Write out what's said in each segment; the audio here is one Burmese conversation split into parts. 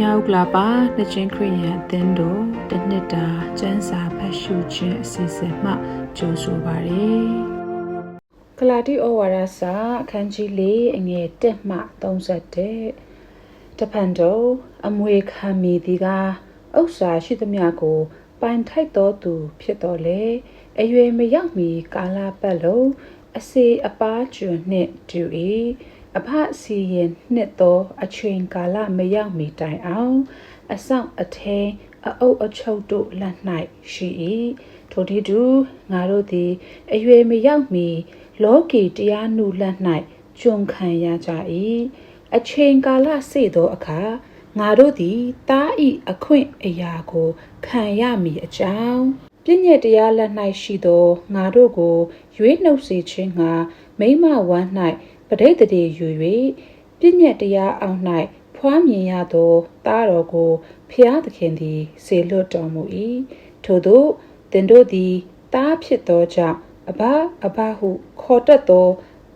မြောက်ကလာပါနှစ်ချင်းခရိယန်အသင်းတို့တနှစ်တာကျမ်းစာဖတ်ရှုခြင်းအစီအစဉ်မှကြိုဆိုပါရစေ။ကလာတိဩဝါဒစာအခန်းကြီး၄အငယ်၁မှ31တဖန်တော့အမွေခံမီဒီကဥစ္စာရှိသမျှကိုပိုင်ထိုက်တော်သူ ဖြစ်တော်လေအရွယ်မရောက်မီကာလပတ်လုံးအစေအပါကျွန်းနှင့်တူ၏ အဖစီရင်နှစ်သောအချိန်ကာလမရောက်မီတိုင်အောင်အဆောင်အထဲအအုပ်အချုပ်တို့လက်၌ရှိ၏ထိုတိတူငါတို့သည်အရွယ်မရောက်မီလောကီတရားနုလက်၌ကျွန်ခံရကြ၏အချိန်ကာလစေသောအခါငါတို့သည်တားဤအခွင့်အရာကိုခံရမည်အကြောင်းပြည့်ညက်တရားလက်၌ရှိသောငါတို့ကို ရွေးနှုတ်စေခြင်းငှာမိမဝမ်း၌ ပဋိသန္ဓေယူ၍ပြည့်ညက်တရားအောင်၌ဖွားမြင်ရသောသားတော်ကိုဖျားသခင်သည်စေလွတ်တော်မူ၏ထို့သောတင်တို့သည်သားဖြစ်သောကြောင့်အဘအဘဟုခေါ်တတ်သော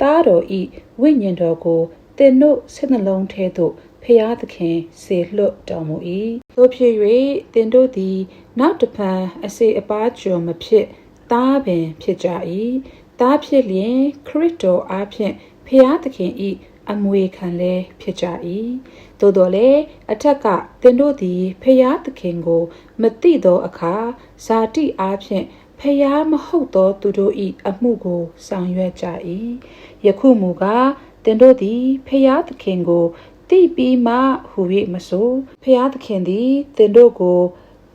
သားတော်ဤဝိညာဉ်တော်ကိုတင်တို့စိတ်နှလုံးထဲသို့ဖျားသခင်စေလွတ်တော်မူ၏သို့ဖြစ်၍တင်တို့သည်နောက်တဖန်အစေအပါးကျော်မဖြစ်သားပင်ဖြစ်ကြ၏သားဖြစ်လျင်ခရစ်တော်အားဖြင့် ဖျားသခင်ဤအမွေခံလဲဖြစ်ကြ၏သို့တော်လည်းအထက်ကသင်တို့သည်ဖျားသခင်ကို မသိသောအခါဇာတိအားဖြင့်ဖျားမဟုတ်သောသူတို့၏အမှုကိုဆောင်ရွက်ကြ၏ယခုမူကားသင်တို့သည်ဖျားသခင်ကိုတိပြီးမှဟူ၍မဆိုဖျားသခင်သည်သင်တို့ကို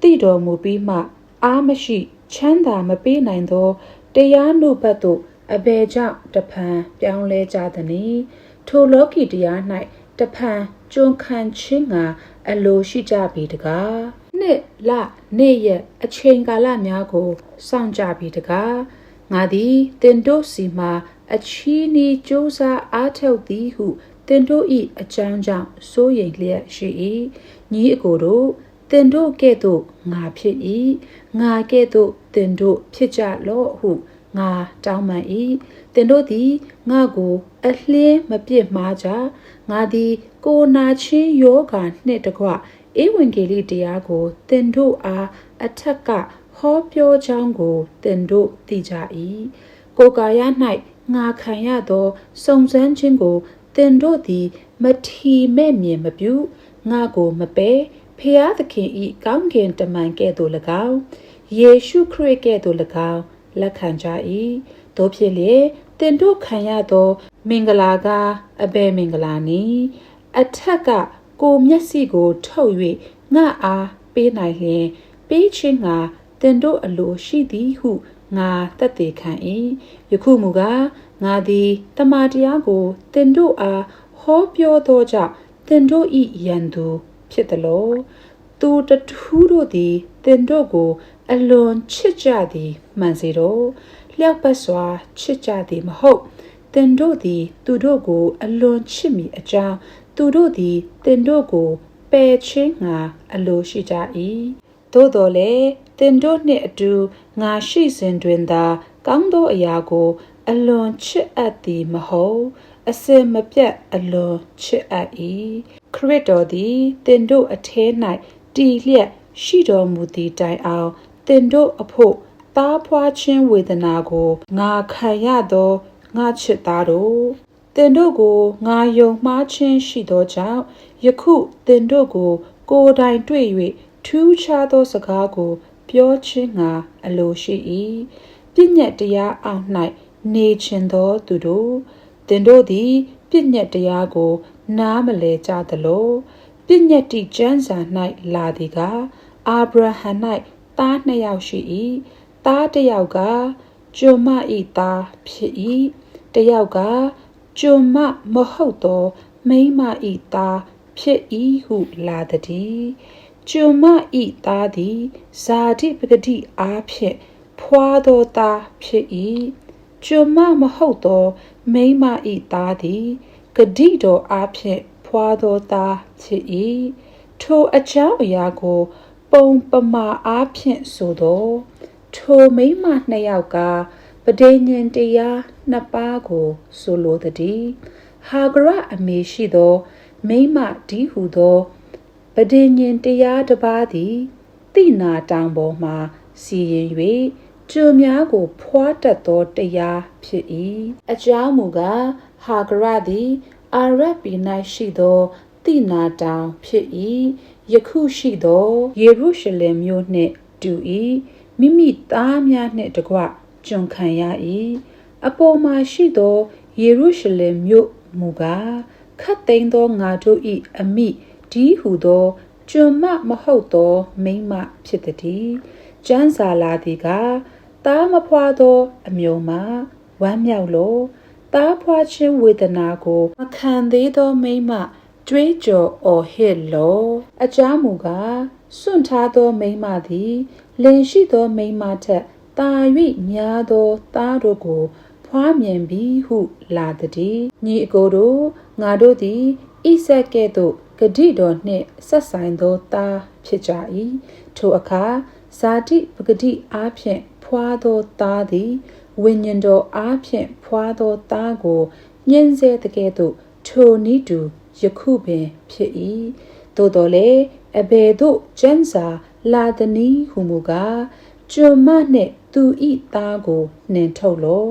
တိတော်မူပြီးမှ အားမရှိ ချမ်းသာမပေးနိုင်သောတရားနှုတ်ဘတ်သို့ အဘယ်ကြောင့်တဖန်ပြောင်းလဲကြသနည်းထိုလောကီတရား၌တဖန်ကျွန်းခံခြင်းငါအလိုရှိကြပြီတကားနှစ်လနေ့ရက်အချိန်ကာလများကိုစောင့်ကြပြီတကားငါသည်တင်တို့စီမှာအချီးနီးစူးစားအားထုတ်သည်ဟုတင်တို့၏အကြောင်းကြောင့်စိုးရိမ်လျက်ရှိ၏ညီအကိုတို့တင်တို့ကဲ့သို့ငါဖြစ်၏ငါကဲ့သို့တင်တို့ဖြစ်ကြလော့ဟု ငါတောင်းပန်၏တင်တို့သည်ငါကို အလင်းမပြစ်မှားကြငါသည် ကိုနာချင်းယောဂာနှင့်တကွဧဝံဂေလိတရားကိုတင်တို့အားအထက်ကဟောပြောကြောင်းကိုတင်တို့သိကြ၏ကိုကာယ၌ငါခံရသောစုံစမ်းခြင်းကိုတင်တို့သည် မထီမဲ့မြင်မပြုငါကိုမပဲဖျားသခင်ဤကောင်းကင်တမန်ကဲ့သို့၎င်းယေရှုခရစ်ကဲ့သို့၎င်း လက်ခံကြ၏တို့ဖြစ်လေတင်တို့ခံရသော မင်္ဂလာကအဘယ်မင်္ဂလာနည်းအထက်ကကိုမျက်စိကို ထုတ်၍ငါအားပေးနိုင်လျင်ပေးခြင်းငါတင်တို့အလိုရှိသည်ဟုငါတက်သေးခံ၏ယခုမူကားငါသည်တမန်တရားကိုတင်တို့အားဟောပြောသောကြောင့်တင်တို့ဤရန်သူဖြစ်သလိုသူတထူးတို့သည်တင်တို့ကို အလွန်ချစ်ကြသည်မှန်စေတော့လျောက်ပတ်စွာချစ်ကြသည်မဟုတ်တင်တို့သည် သူတို့ကို အလွန်ချစ်မိအကြောင်းသူတို့သည်တင်တို့ကိုပယ်ချင်းငါအလိုရှိကြ၏သို့တော်လည်းတင်တို့နှင့်အတူငါရှိစဉ်တွင်သာကောင်းသောအရာကို အလွန်ချစ်အပ်သည်မဟုတ်အစင်မပြတ်အလွန်ချစ်အပ်၏ခရစ်တော်သည်တင်တို့အထဲ၌တည်လျက်ရှိတော်မူသည့်တိုင်အောင် တင်တို့အဖို့သားဖွားခြင်းဝေဒနာကိုငါခံရသောငါချစ်သားတို့တင်တို့ကိုငါယုံမှားခြင်းရှိသောကြောင့်ယခုတင်တို့ကို ကိုယ်တိုင်တွေ့၍ထူးခြားသောစကားကို ပြောခြင်းငါအလိုရှိ၏ပြည့်ညက်တရားအောင်၌နေခြင်းသောသူတို့တင်တို့သည်ပြည့်ညက်တရားကို နားမလဲကြသလိုပြည့်ညက်တိကျမ်းစာ၌လာသည်ကအာဗြဟံ၌ သားနှစ်ယောက်ရှိ၏သားတစ်ယောက်ကကျွန်မဤသားဖြစ်၏တယောက်ကကျွန်မမဟုတ်သောမိန်းမဤသားဖြစ်၏ဟုလာသည်ကျွန်မဤသားသည်ဇာတိပဂတိအားဖြင့်ဖွာသောသားဖြစ်၏ကျွန်မမဟုတ်သောမိန်းမဤသားသည်ဂတိတော်အားဖြင့်ဖွာသောသားဖြစ်၏ထိုအကြောင်းအရာကို ပုံပမာအားဖြင့်ဆိုသောထိုမိမနှစ်ယောက်ကပဋိညာဉ်တရားနှစ်ပါးကိုဆိုလိုသည်ဟာဂရအမေရှိသော မိမဒီဟုသောပဒိညင်တရားတစ်ပါးသည်တိနာတောင်ပေါ်မှစီရင်၍ကျွများကို ဖွာတတ်သောတရားဖြစ်၏အကြောင်းမူကားဟာဂရသည်အာရဗီ၌ရှိသော တိနာတောင်ဖြစ်၏ယခုရှိသောယေရုရှလင်မြို့နှင့်တူ၏မိမိသားများနှင့်တကွကျွန်ခံရ၏အပေါ်မှာရှိသောယေရုရှလင်မြို့မူကားခတ်သိမ်းသောငါတို့၏အမိဒီဟုသောကျွန်မမဟုတ်သောမိန်းမဖြစ်သည်။ကျမ်းစာလာသည်ကတားမဖွာသောအမျိုးမှာဝမ်းမြောက်လို့တားဖွာခြင်းဝေဒနာကိုမခံသေးသောမိန်းမ ကြွေးကြော်အော်ဟစ်လို့အကြောင်းမူကားစွန့်ထားသောမိန်းမသည်လင်ရှိသောမိန်းမထက်တာ၍များသောသားတို့ကိုဖွားမြင်ပြီဟုလာသည်ညီအကိုတို့ငါတို့သည်ဣဆက်ကဲ့သို့ဂတိတော်နှင့်ဆက်ဆိုင်သောသားဖြစ်ကြ၏ထိုအခါဇာတိပဂတိအားဖြင့်ဖွာသောသားသည်ဝိညာဉ်တော်အားဖြင့်ဖွာသောသားကိုညှင်းဆဲတကဲ့သို့ထိုနည်းတူ ယခုပင်ဖြစ်၏သို့တော်လည်းအဘယ်သို့ကျမ်းစာလာသနည်းဟုမူကားကျွန်မနှင့်သူဤသားကိုနှင်ထုတ်လော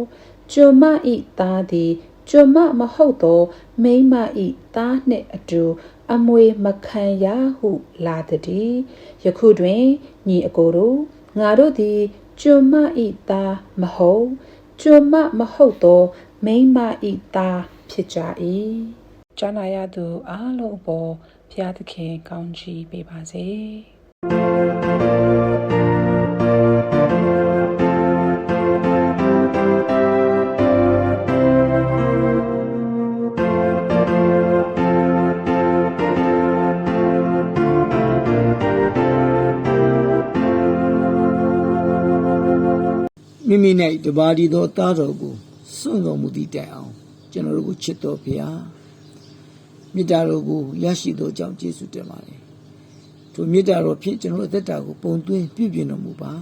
ကျွန်မဤသားသည်ကျွန်မမဟုတ်သောမိန်းမဤသားနှင့်အတူအမွေမခံရဟုလာသည်ယခုတွင်ညီအကိုတို့ငါတို့သည်ကျွန်မဤသားမဟုတ်ကျွန်မမဟုတ်သောမိန်းမဤသားဖြစ်ကြ၏ ကျမ်းနာရသူအားလုံးအပေါ်ဘုရားသခင်ကောင်းချီးပေးပါစေ။မိမိ၌တပါးဒီသောသားတော်ကိုစွန့်တော်မူသည့်တိုင်အောင်ကျွန်တော်တို့ကိုချစ်တော်ဖျား မေတ္တာတော်ကိုရရှိသောကြောင့်ကျေးဇူးတင်ပါတယ်ထိုမေတ္တာတော်ဖြင့်ကျွန်တော်တို့အသက်တာကိုပုံသွင်းပြုပြင်တော်မူပါ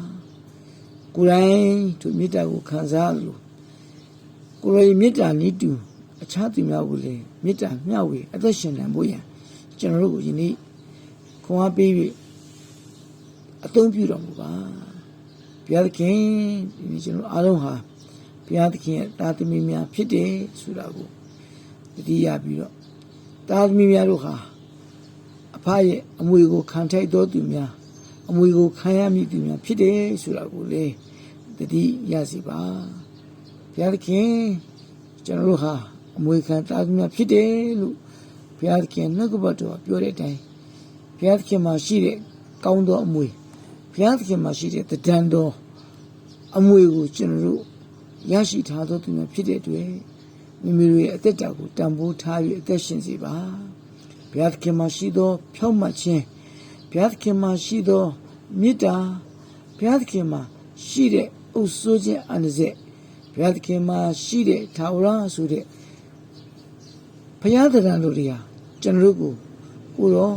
ကိုယ်တိုင်ထိုမေတ္တာကိုခံစားလို့ကိုယ်ရဲ့မေတ္တာနည်းတူအခြားသူများကိုလည်းမေတ္တာမျှဝေအသက်ရှင်နိုင်ဖို့ရန်ကျွန်တော်တို့ကိုယနေ့ခွန်အားပေး၍အသုံးပြုတော်မူပါဘုရားသခင်ဒီကျွန်တော်အားလုံးဟာဘုရားသခင်ရဲ့တာသမီများဖြစ်တယ်ဆိုတာကိုတတိယပြီးတော့ တာသမီများတို့ဟာအဖရဲ့အမွေကိုခံထိုက်တော်သူများအမွေကိုခံရမည့်သူများဖြစ်တယ်ဆိုတာကိုလေတတိယစီပါဘုရားသခင်ကျွန်တော်တို့ဟာအမွေခံတာသမီများဖြစ်တယ်လို့ဘုရားသခင်နှုတ်ကပတ်တော်ကပြောတဲ့အတိုင်းဘုရားသခင်မှာရှိတဲ့ကောင်းသောအမွေဘုရားသခင်မှာရှိတဲ့တဏ္ဍတော်အမွေကိုကျွန်တော်တို့ရရှိထားသောသူများဖြစ်တဲ့အတွက် မိမိတို့ရဲ့အသက်တာကိုတန်ဖိုးထား၍အသက်ရှင်စေပါဘုရားသခင်မှာရှိသော ဖြောင့်မတ်ခြင်းဘုရားသခင်မှာရှိသောမေတ္တာဘုရားသခင်မှာရှိတဲ့အုပ်စိုးခြင်းအန္တစက်ဘုရားသခင်မှာရှိတဲ့ထာဝရဆိုတဲ့ဘုရားတရားတို့တွေဟာကျွန်တော်တို့ကိုကိုရော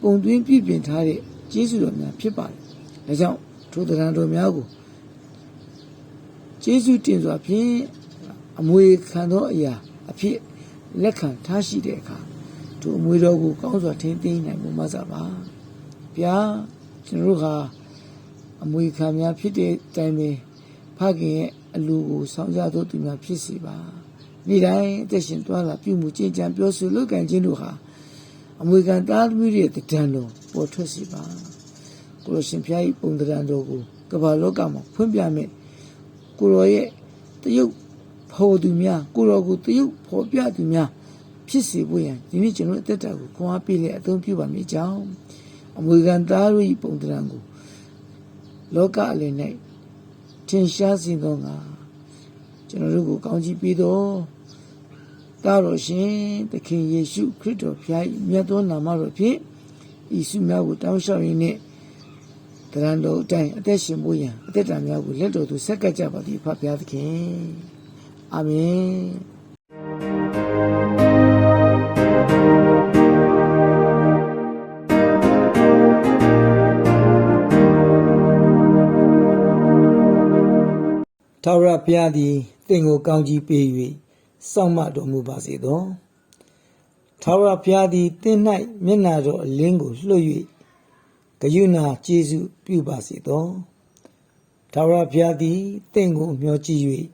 ပုံသွင်းပြပြင်ထားတဲ့ကျေးဇူးတော်များဖြစ်ပါတယ်။ဒါကြောင့်ထိုသဏ္ဍာန်တော်များကိုကျေးဇူးတင်စွာဖြင့် အမွေခံသောအရာအဖြစ်လက်ခံထားရှိတဲ့အခါထိုအမွေတော်ကိုကောင်းစွာထိန်းသိမ်းနိုင်မှုမဆပါ။ဗျာကျွန်တော်တို့ဟာအမွေခံများဖြစ်တဲ့အတိုင်းပဲဖခင်ရဲ့အလူကိုဆောင်ကြသောသူများဖြစ်စီပါ။နေ့တိုင်းအသက်ရှင်သွားလာပြုမှုကျင့်ကြံပြောဆိုလုပ်ကံခြင်းတို့ဟာအမွေခံသားသမီးတွေရဲ့တံတော်ပေါ်ထွက်စီပါကိုလိုရှင်ဖျားကြီးပုံတံတော်ကိုကမ္ဘာလောကမှာဖွင့်ပြမယ်ကိုရောရဲ့တရုပ် ဖော်သူများကိုရောကိုတရုပ်ဖော်ပြသူများဖြစ်စေဖို့ရန်ဒီနေ့ကျွန်တော်အသက်တာကိုခွန်အားပေးလက်အသုံးပြုပါမိကြောင်းအမွေခံသားတို့၏ပုံတံကိုလောကအလယ်၌ထင်ရှားစေသောငါကျွန်တော်တို့ကိုကောင်းချီးပေးတော်တာတော်ရှင်သခင်ယေရှုခရစ်တော်ဖျား၏မြတ်သောနာမတော်ဖြင့်ဤစုများကိုတောင်းလျှောက်ရင်းနဲ့တရံတော်အတိုင်းအသက်ရှင်ဖို့ရန်အသက်တာများကိုလက်တော်သို့ဆက်ကပ်ကြပါသည်ဖဖျားသခင် အာမင်ထာဝရဘုရားသည်သင်ကိုကောင်းကြီးပေး၍စောင့်မတော်မူပါစေသောထာဝရဘုရားသည်သင်၌မျက်နာတော်အလင်းကိုလွှတ်၍ဂယုဏကျေးဇူးပြုပါစေသောထာဝရဘုရားသည်သင်ကိုမျှော်ကြည့်၍